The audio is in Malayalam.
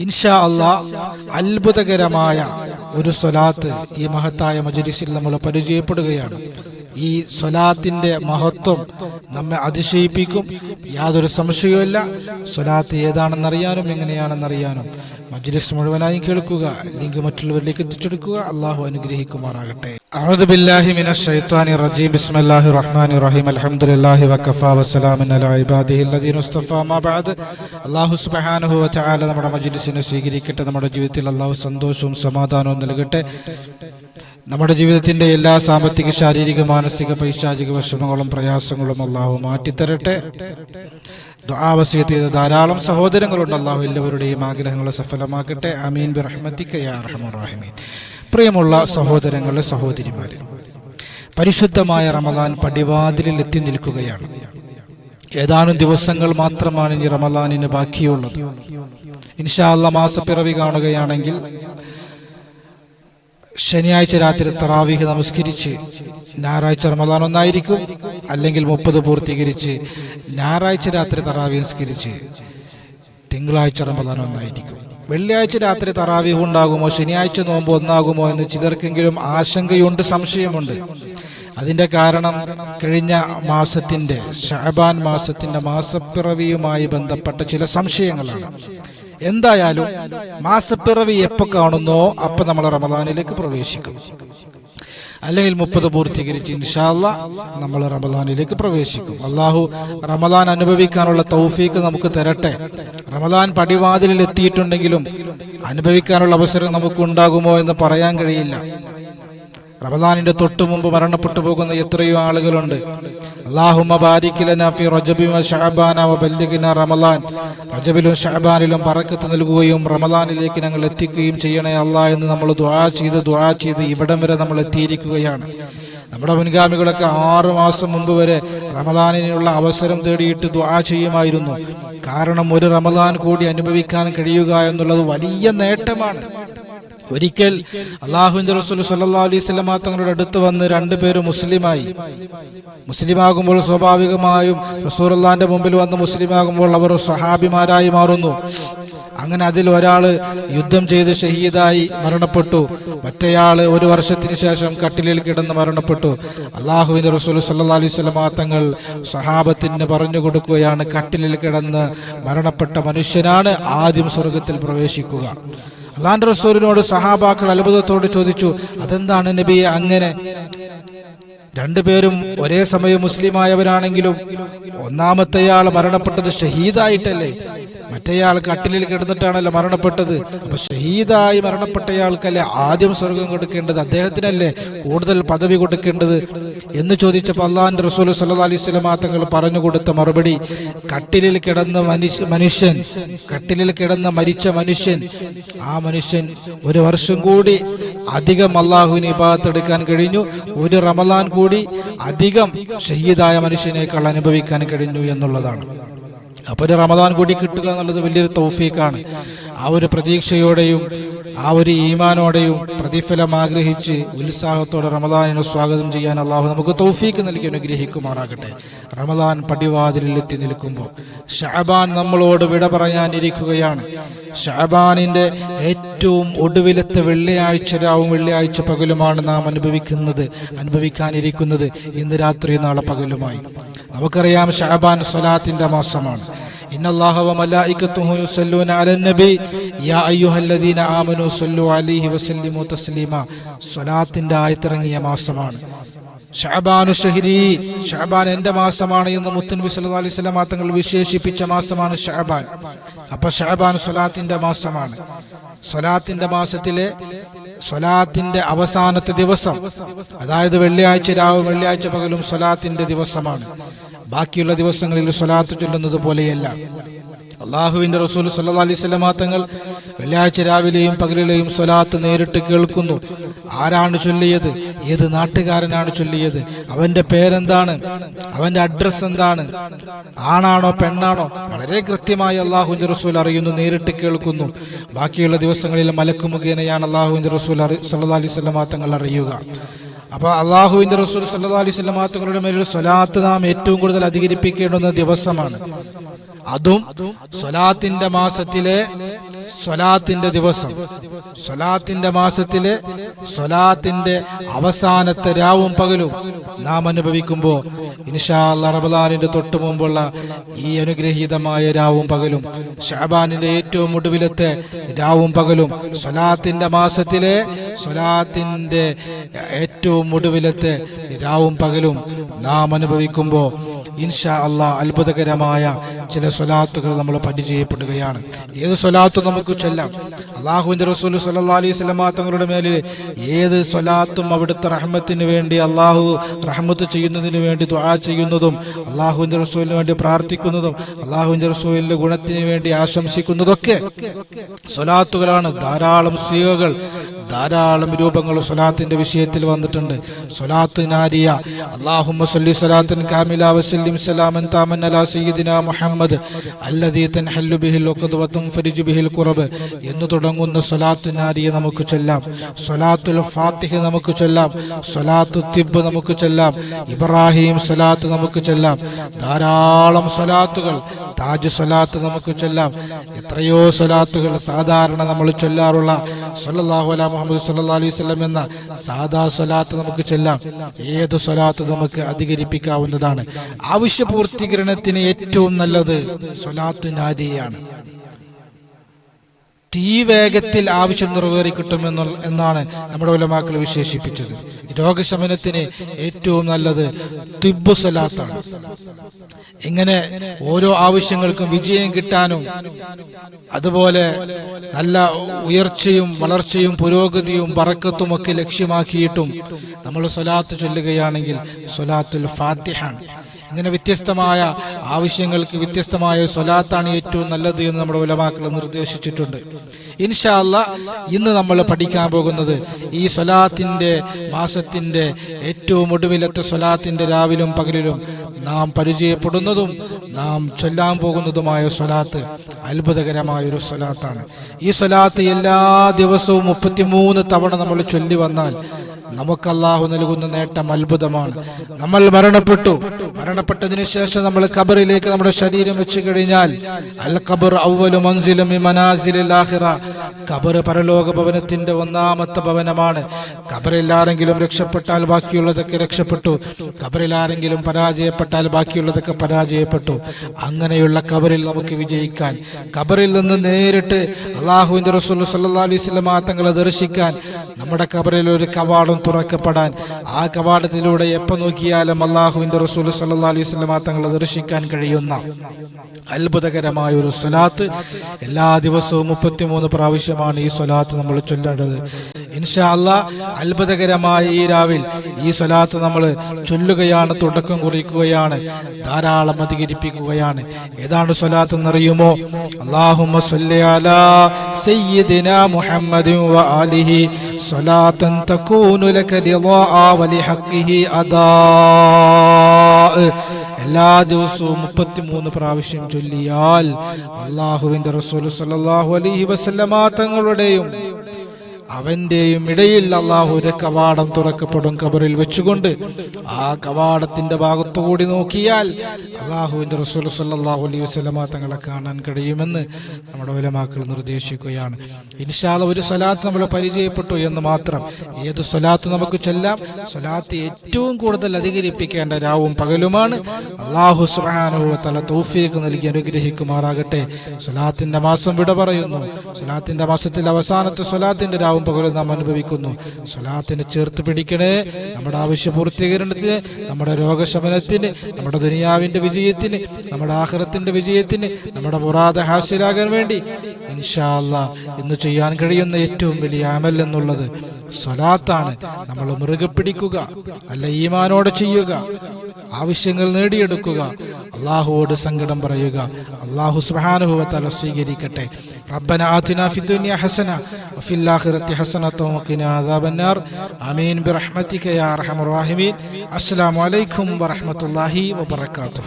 ഇൻഷാ അള്ളാ അത്ഭുതകരമായ ഒരു സ്വലാത്ത് ഈ മഹത്തായ മജുരിസിൽ നമ്മൾ പരിചയപ്പെടുകയാണ്. ഈ സ്വലാത്തിന്റെ മഹത്വം നമ്മെ അതിശയിപ്പിക്കും യാതൊരു സംശയവുമില്ല സ്വലാത്ത് ഏതാണെന്നറിയാനും എങ്ങനെയാണെന്നറിയാനും മജ്ലിസ് മുഴുവനായി കേൾക്കുക ലിങ്ക് മറ്റുള്ളവരിലേക്ക് എത്തിച്ചെടുക്കുക അള്ളാഹു അനുഗ്രഹിക്കുമാറാകട്ടെ أعوذ بالله من الشيطان الرجيم بسم الله الرحمن الرحيم الحمد لله وكفى وسلام على عباده الذين اصطفى ما بعد അള്ളാഹു സുബ്ഹാനഹു വതആല നമ്മുടെ മജ്ലിസിനെ സ്വീകരിക്കട്ടെ നമ്മുടെ ജീവിതത്തിൽ അള്ളാഹു സന്തോഷവും സമാധാനവും നൽകട്ടെ നമ്മുടെ ജീവിതത്തിന്റെ എല്ലാ സാമ്പത്തിക ശാരീരിക മാനസിക പൈശാചിക വിഷമങ്ങളും പ്രയാസങ്ങളും അള്ളാഹു മാറ്റിത്തരട്ടെ. ആവശ്യത്തിന് ധാരാളം സഹോദരങ്ങളുണ്ട്. അള്ളാഹു എല്ലാവരുടെയും ആഗ്രഹങ്ങൾ സഫലമാക്കട്ടെ. അമീൻ ബിറഹ്മത്തിക യാ അർഹമർ പ്രിയമുള്ള സഹോദരങ്ങളെ സഹോദരിമാർ പരിശുദ്ധമായ റമദാൻ പടിവാതിലിൽ എത്തി നിൽക്കുകയാണ്. ഏതാനും ദിവസങ്ങൾ മാത്രമാണ് ഇനി റമദാനിന് ബാക്കിയുള്ളത്. ഇൻഷാല്ല മാസപ്പിറവി കാണുകയാണെങ്കിൽ ശനിയാഴ്ച രാത്രി തറാവീഹ് നമസ്കരിച്ച് ഞായറാഴ്ച റമദാൻ ഒന്നായിരിക്കും. അല്ലെങ്കിൽ മുപ്പത് പൂർത്തീകരിച്ച് ഞായറാഴ്ച രാത്രി തറാവി നമസ്കരിച്ച് തിങ്കളാഴ്ച റമദാൻ ഒന്നായിരിക്കും. വെള്ളിയാഴ്ച രാത്രി തറാവീഹ് ഉണ്ടാകുമോ ശനിയാഴ്ച നോമ്പ് ഒന്നാകുമോ എന്ന് ചിലർക്കെങ്കിലും ആശങ്കയുണ്ട് സംശയമുണ്ട്. അതിന്റെ കാരണം കഴിഞ്ഞ മാസത്തിന്റെ ഷഹബാൻ മാസത്തിന്റെ മാസപ്പിറവിയുമായി ബന്ധപ്പെട്ട ചില സംശയങ്ങളാണ്. എന്തായാലും മാസപ്പിറവി എപ്പോൾ കാണുന്നോ അപ്പം നമ്മൾ റമദാനിലേക്ക് പ്രവേശിക്കും. അല്ലെങ്കിൽ മുപ്പത് പൂർത്തീകരിച്ച് ഇൻഷാല്ല നമ്മൾ റമദാനിലേക്ക് പ്രവേശിക്കും. അള്ളാഹു റമദാൻ അനുഭവിക്കാനുള്ള തൗഫീക്ക് നമുക്ക് തരട്ടെ. റമദാൻ പടിവാതിലിൽ എത്തിയിട്ടുണ്ടെങ്കിലും അനുഭവിക്കാനുള്ള അവസരം നമുക്ക് ഉണ്ടാകുമോ എന്ന് പറയാൻ കഴിയില്ല. റമദാനിന്റെ തൊട്ടു മുമ്പ് മരണപ്പെട്ടു പോകുന്ന എത്രയോ ആളുകളുണ്ട്. അള്ളാഹുമ്മ ബാരിക് ലനാ ഫി റജബി വ ശഅബാന വ ബല്ലിഗ്നാ റമളാൻ റജബിലും ഷഹബാനിലും പറക്കത്ത് നൽകുകയും റമലാനിലേക്ക് ഞങ്ങൾ എത്തിക്കുകയും ചെയ്യണേ അല്ലാ എന്ന് നമ്മൾ ദുആ ചെയ്ത് ദുആ ചെയ്ത് ഇവിടം വരെ നമ്മൾ എത്തിയിരിക്കുകയാണ്. നമ്മുടെ മുൻഗാമികളൊക്കെ ആറ് മാസം മുമ്പ് വരെ റമദാനിനുള്ള അവസരം തേടിയിട്ട് ദുആ ചെയ്യുമായിരുന്നു. കാരണം ഒരു റമദാൻ കൂടി അനുഭവിക്കാൻ കഴിയുക എന്നുള്ളത് വലിയ നേട്ടമാണ്. ഒരിക്കൽ അള്ളാഹുവിന്റെ റസൂൽ സല്ലാ അലൈഹി തങ്ങളുടെ അടുത്ത് വന്ന് രണ്ടുപേരും മുസ്ലിമായി. മുസ്ലിമാകുമ്പോൾ സ്വാഭാവികമായും റസൂർല്ലാന്റെ മുമ്പിൽ വന്ന് മുസ്ലിമാകുമ്പോൾ അവർ സഹാബിമാരായി മാറുന്നു. അങ്ങനെ അതിൽ ഒരാൾ യുദ്ധം ചെയ്ത് ഷഹീദായി മരണപ്പെട്ടു. മറ്റേയാൾ ഒരു വർഷത്തിന് ശേഷം കട്ടിലിൽ കിടന്ന് മരണപ്പെട്ടു. അള്ളാഹുവിന്റെ റസൂൽ സല്ലാ അലൈഹി തങ്ങൾ സഹാബത്തിന് പറഞ്ഞു കൊടുക്കുകയാണ് കട്ടിലിൽ കിടന്ന് മരണപ്പെട്ട മനുഷ്യനാണ് ആദ്യം സ്വർഗത്തിൽ പ്രവേശിക്കുക. അള്ളാന്റെ റസൂലിനോട് സഹാബാക്കൾ അത്ഭുതത്തോട് ചോദിച്ചു അതെന്താണ് നബിയെ അങ്ങനെ? രണ്ടുപേരും ഒരേ സമയം മുസ്ലിമായവരാണെങ്കിലും ഒന്നാമത്തെയാൾ മരണപ്പെട്ടത് ഷഹീദായിട്ടല്ലേ? മറ്റേയാൾ കട്ടിലിൽ കിടന്നിട്ടാണല്ലോ മരണപ്പെട്ടത്. അപ്പൊ ഷഹീദായി മരണപ്പെട്ടയാൾക്കല്ലേ ആദ്യം സ്വർഗം കൊടുക്കേണ്ടത്? അദ്ദേഹത്തിനല്ലേ കൂടുതൽ പദവി കൊടുക്കേണ്ടത്? എന്ന് ചോദിച്ചപ്പോൾ അള്ളാഹിന്റെ റസൂൽ സല്ലാ അലൈഹി സ്വലമാ തങ്ങൾ പറഞ്ഞു കൊടുത്ത മറുപടി കട്ടിലിൽ കിടന്ന മനുഷ്യ മനുഷ്യൻ കട്ടിലിൽ കിടന്ന മരിച്ച മനുഷ്യൻ ആ മനുഷ്യൻ ഒരു വർഷം കൂടി അധികം അള്ളാഹുവിന് ഇബാത്തെടുക്കാൻ കഴിഞ്ഞു. ഒരു റമലാൻ കൂടി അധികം ഷഹീദായ മനുഷ്യനേക്കാൾ അനുഭവിക്കാൻ കഴിഞ്ഞു എന്നുള്ളതാണ്. അപ്പോൾ ഒരു റമദാൻ കൂടി കിട്ടുക എന്നുള്ളത് വലിയൊരു തൗഫീക്കാണ് ആ ഒരു പ്രതീക്ഷയോടെയും ആ ഒരു ഈമാനോടെയും പ്രതിഫലം ആഗ്രഹിച്ച് ഉത്സാഹത്തോടെ റമദാനിനെ സ്വാഗതം ചെയ്യാൻ അള്ളാഹു നമുക്ക് തൗഫീക്ക് നൽകി അനുഗ്രഹിക്കുമാറാകട്ടെ. റമദാൻ പടിവാതിലിൽ എത്തി നിൽക്കുമ്പോൾ ഷഹബാൻ നമ്മളോട് വിട പറയാനിരിക്കുകയാണ്. ഷഹബാനിന്റെ ഏറ്റവും ഒടുവിലത്തെ വെള്ളിയാഴ്ച രാവും വെള്ളിയാഴ്ച പകലുമാണ് നാം അനുഭവിക്കുന്നത് അനുഭവിക്കാനിരിക്കുന്നത് ഇന്ന് രാത്രി നാളെ പകലുമായി. നമുക്കറിയാം ഷഹബാൻ സ്വലാത്തിന്റെ മാസമാണ് സ്വലാത്തിന്റെ ആയത്തിറങ്ങിയ മാസമാണ്. ഷഹബാനു ഷഹബാൻ എന്റെ മാസമാണ് എന്ന് മുത്തൻ അലൈഹി തങ്ങൾ വിശേഷിപ്പിച്ച മാസമാണ് ഷഹബാൻ അപ്പൊ ഷഹബാൻ സ്വലാത്തിന്റെ മാസമാണ്. സ്വലാത്തിന്റെ മാസത്തിലെ സ്വലാത്തിന്റെ അവസാനത്തെ ദിവസം. അതായത് വെള്ളിയാഴ്ച രാവ് വെള്ളിയാഴ്ച പകലും സ്വലാത്തിന്റെ ദിവസമാണ്. ബാക്കിയുള്ള ദിവസങ്ങളിൽ സ്വലാത്ത് ചൊല്ലുന്നത് പോലെയല്ല. അള്ളാഹുവിന്റെ റസൂൽ സല്ലാ അലൈഹി തങ്ങൾ വെള്ളിയാഴ്ച രാവിലെയും പകലിലെയും സ്വലാത്ത് നേരിട്ട് കേൾക്കുന്നു. ആരാണ് ചൊല്ലിയത്? ഏത് നാട്ടുകാരനാണ് ചൊല്ലിയത്? അവന്റെ പേരെന്താണ്? അവന്റെ അഡ്രസ് എന്താണ്? ആണാണോ പെണ്ണാണോ? വളരെ കൃത്യമായി അള്ളാഹുവിന്റെ റസൂൽ അറിയുന്നു നേരിട്ട് കേൾക്കുന്നു. ബാക്കിയുള്ള ദിവസങ്ങളിൽ മലക്കു മുഖേനയാണ് അള്ളാഹുവിന്റെ റസൂൽ അറി സല്ലാ അലൈഹി തങ്ങൾ അറിയുക. അപ്പൊ അള്ളാഹുവിന്റെ റസൂൽ സല്ലാ അലൈഹി തങ്ങളുടെ മേലിൽ സ്വലാത്ത് നാം ഏറ്റവും കൂടുതൽ അധികരിപ്പിക്കേണ്ടുന്ന ദിവസമാണ്. അതും സ്വലാത്തിന്റെ മാസത്തിലെ സ്വലാത്തിന്റെ ദിവസം. സ്വലാത്തിന്റെ മാസത്തിലെ സ്വലാത്തിന്റെ അവസാനത്തെ രാവും പകലും നാം അനുഭവിക്കുമ്പോൾ ഇൻഷാല്ല റബലാനിന്റെ തൊട്ടു മുമ്പുള്ള ഈ അനുഗ്രഹീതമായ രാവും പകലും ഷാബാനിന്റെ ഏറ്റവും ഒടുവിലത്തെ രാവും പകലും സ്വലാത്തിന്റെ മാസത്തിലെ സ്വലാത്തിന്റെ ഏറ്റവും ഒടുവിലത്തെ രാവും പകലും നാം അനുഭവിക്കുമ്പോൾ ഇൻഷാ അള്ളാ അത്ഭുതകരമായ ചില സ്വലാത്തുകൾ നമ്മൾ പരിചയപ്പെടുകയാണ് ഏത് സ്വലാത്തും നമുക്ക് ചൊല്ലാം? അള്ളാഹുവിന്റെ റസൂൽ സല്ലാ അലൈഹി സ്വലമാ തങ്ങളുടെ മേലിൽ ഏത് സ്വലാത്തും അവിടുത്തെ റഹ്മത്തിന് വേണ്ടി അള്ളാഹു റഹ്മത്ത് ചെയ്യുന്നതിന് വേണ്ടി ദുആ ചെയ്യുന്നതും അള്ളാഹുവിന്റെ റസൂലിന് വേണ്ടി പ്രാർത്ഥിക്കുന്നതും അള്ളാഹുവിന്റെ റസൂലിന്റെ ഗുണത്തിന് വേണ്ടി ആശംസിക്കുന്നതൊക്കെ സ്വലാത്തുകളാണ്. ധാരാളം സ്ത്രീകൾ ധാരാളം രൂപങ്ങൾ സ്വലാത്തിന്റെ വിഷയത്തിൽ വന്നിട്ടുണ്ട്. സൊലാത്ത് നാരിയ. അള്ളാഹുമ്മ സല്ലി സലാത്തൻ കാമില വസല്ലിം സലാമൻ താമൻ അലാ സയ്യിദിന മുഹമ്മദ്. അല്ലദീ തൻഹല്ലു ബിഹിൽ വഖദ്വതും ഫരിജു ബിഹിൽ ഖുറബ്. എന്ന് തുടങ്ങുന്ന സൊലാത്ത് നാരിയ നമുക്ക് ചൊല്ലാം. സൊലാത്തുൽ ഫാത്തിഹ് നമുക്ക് ചൊല്ലാം. സൊലാത്തു തിബ് നമുക്ക് ചൊല്ലാം. ഇബ്രാഹിം സ്വലാത്ത് നമുക്ക് ചൊല്ലാം. ധാരാളം സ്വലാത്തുകൾ താജ് സ്വലാത്ത് നമുക്ക് ചൊല്ലാം. എത്രയോ സ്വലാത്തുകൾ സാധാരണ നമ്മൾ ചൊല്ലാറുള്ള സല്ലല്ലാഹു അല മുഹമ്മദ് സല്ലാ അലൈഹി വസല്ലം എന്ന സാധാ സ്വലാത്ത് നമുക്ക് ചൊല്ലാം. ഏത് സ്വലാത്ത് നമുക്ക് അധികരിപ്പിക്കാവുന്നതാണ്. ആവശ്യപൂർത്തീകരണത്തിന് ഏറ്റവും നല്ലത് സ്വലാത്ത് നാദിയാണ് തീ വേഗത്തിൽ ആവശ്യം നിറവേറി കിട്ടുമെന്നുള്ള എന്നാണ് നമ്മുടെ ഉലമാക്കൾ വിശേഷിപ്പിച്ചത്. രോഗശമനത്തിന് ഏറ്റവും നല്ലത് തിബു സലാത്താണ്. ഇങ്ങനെ ഓരോ ആവശ്യങ്ങൾക്കും വിജയം കിട്ടാനും അതുപോലെ നല്ല ഉയർച്ചയും വളർച്ചയും പുരോഗതിയും പറക്കത്തും ഒക്കെ ലക്ഷ്യമാക്കിയിട്ടും നമ്മൾ സ്വലാത്ത് ചൊല്ലുകയാണെങ്കിൽ സ്വലാത്തുൽ ഫാത്തിഹാണ് ഇങ്ങനെ വ്യത്യസ്തമായ ആവശ്യങ്ങൾക്ക് വ്യത്യസ്തമായ സ്വലാത്താണ് ഏറ്റവും നല്ലത് എന്ന് നമ്മുടെ ഉലമാക്കൾ നിർദ്ദേശിച്ചിട്ടുണ്ട്. ഇൻഷാല്ല ഇന്ന് നമ്മൾ പഠിക്കാൻ പോകുന്നത് ഈ സ്വലാത്തിന്റെ മാസത്തിന്റെ ഏറ്റവും ഒടുവിലത്തെ സ്വലാത്തിന്റെ രാവിലും പകലിലും നാം പരിചയപ്പെടുന്നതും നാം ചൊല്ലാൻ പോകുന്നതുമായ സ്വലാത്ത് അത്ഭുതകരമായ ഒരു സ്വലാത്താണ്. ഈ സ്വലാത്ത് എല്ലാ ദിവസവും മുപ്പത്തിമൂന്ന് തവണ നമ്മൾ ചൊല്ലി വന്നാൽ നമുക്ക് അള്ളാഹു നൽകുന്ന നേട്ടം അത്ഭുതമാണ്. നമ്മൾ മരണപ്പെട്ടു. മരണപ്പെട്ടതിന് ശേഷം നമ്മൾ കബറിലേക്ക് നമ്മുടെ ശരീരം വെച്ച് കഴിഞ്ഞാൽ അൽ ഖബർ ഔവലു മൻസിലും ഖബർ പരലോക ഭവനത്തിന്റെ ഒന്നാമത്തെ ഭവനമാണ്. ഖബറിൽ ആരെങ്കിലും രക്ഷപ്പെട്ടാൽ ബാക്കിയുള്ളതൊക്കെ രക്ഷപ്പെട്ടു. ഖബറിൽ ആരെങ്കിലും പരാജയപ്പെട്ടാൽ ബാക്കിയുള്ളതൊക്കെ പരാജയപ്പെട്ടു. അങ്ങനെയുള്ള കബറിൽ നമുക്ക് വിജയിക്കാൻ കബറിൽ നിന്ന് നേരിട്ട് അള്ളാഹുവിന്റെ റസൂൽ സല്ലാ അലൈഹി വസല്ലം തങ്ങളെ ദർശിക്കാൻ നമ്മുടെ കബറിൽ ഒരു കവാടം തുറക്കപ്പെടാൻ ആ കവാടത്തിലൂടെ എപ്പോൾ നോക്കിയാലും അള്ളാഹുവിന്റെ റസൂൽ സല്ലാ അലൈഹി സ്വലമ തങ്ങളെ ദർശിക്കാൻ കഴിയുന്ന അത്ഭുതകരമായ ഒരു സ്വലാത്ത്. എല്ലാ ദിവസവും മുപ്പത്തിമൂന്ന് പ്രാവശ്യമാണ് ഈ സ്വലാത്ത് നമ്മൾ ചൊല്ലേണ്ടത്. ഇൻഷാ അല്ലാ അത്ഭുതകരമായ ഈ രാവിൽ ഈ സ്വലാത്ത് നമ്മൾ ചൊല്ലുകയാണ് തുടക്കം കുറിക്കുകയാണ് ധാരാളം അധികരിപ്പിക്കുകയാണ്. ഏതാണ് സ്വലാത്ത് എന്നറിയുമോ? ആലിഹി സ്വലാത്തൻ ലക അദാ. എല്ലാ ദിവസവും മുപ്പത്തിമൂന്ന് പ്രാവശ്യം ചൊല്ലിയാൽ അള്ളാഹുവിന്റെ റസൂൽ സല്ലല്ലാഹു അലൈഹി വസല്ലമ തങ്ങളുടെയും അവന്റെയും ഇടയിൽ അള്ളാഹു ഒരു കവാടം തുറക്കപ്പെടും കബറിൽ വെച്ചുകൊണ്ട് ആ കവാടത്തിന്റെ ഭാഗത്തുകൂടി നോക്കിയാൽ അള്ളാഹുവിന്റെ റസൂൽ സല്ലാഹു അലൈഹി വസ്ലമ തങ്ങളെ കാണാൻ കഴിയുമെന്ന് നമ്മുടെ ഉലമാക്കൾ നിർദ്ദേശിക്കുകയാണ്. ഇൻഷാല്ല ഒരു സ്വലാത്ത് നമ്മൾ പരിചയപ്പെട്ടു എന്ന് മാത്രം ഏത് സ്വലാത്ത് നമുക്ക് ചൊല്ലാം? സ്വലാത്ത് ഏറ്റവും കൂടുതൽ അധികരിപ്പിക്കേണ്ട രാവും പകലുമാണ്. അള്ളാഹു സുബാനുഹു തല തോഫിയേക്ക് നൽകി അനുഗ്രഹിക്കുമാറാകട്ടെ. സ്വലാത്തിന്റെ മാസം വിട പറയുന്നു. സ്വലാത്തിന്റെ മാസത്തിൽ അവസാനത്തെ സ്വലാത്തിന്റെ രാവും പകലും നാം അനുഭവിക്കുന്നു. സ്വലാത്തിന് ചേർത്ത് പിടിക്കണേ. നമ്മുടെ ആവശ്യ പൂർത്തീകരണത്തിന് നമ്മുടെ രോഗശമനത്തിന് നമ്മുടെ ദുനിയാവിന്റെ വിജയത്തിന് നമ്മുടെ ആഹ്റത്തിന്റെ വിജയത്തിന് നമ്മുടെ മുറാദ ഹാസ്യരാകാൻ വേണ്ടി ഇൻഷാല്ല ഇന്ന് ചെയ്യാൻ കഴിയുന്ന ഏറ്റവും വലിയ അമൽ എന്നുള്ളത് സ്വലാത്താണ്. നമ്മൾ മുറുകെ പിടിക്കുക അല്ല ഈമാനോടെ ചെയ്യുക ആവശ്യങ്ങൾ നേടിയെടുക്കുക അള്ളാഹുവോട് സങ്കടം പറയുക അള്ളാഹു സുബാനുഭവത്തല സ്വീകരിക്കട്ടെ ربنا آتنا في الدنيا حسنة وفي الآخرة حسنة وقنا عذاب النار آمين برحمتك يا أرحم الراحمين السلام عليكم ورحمة الله وبركاته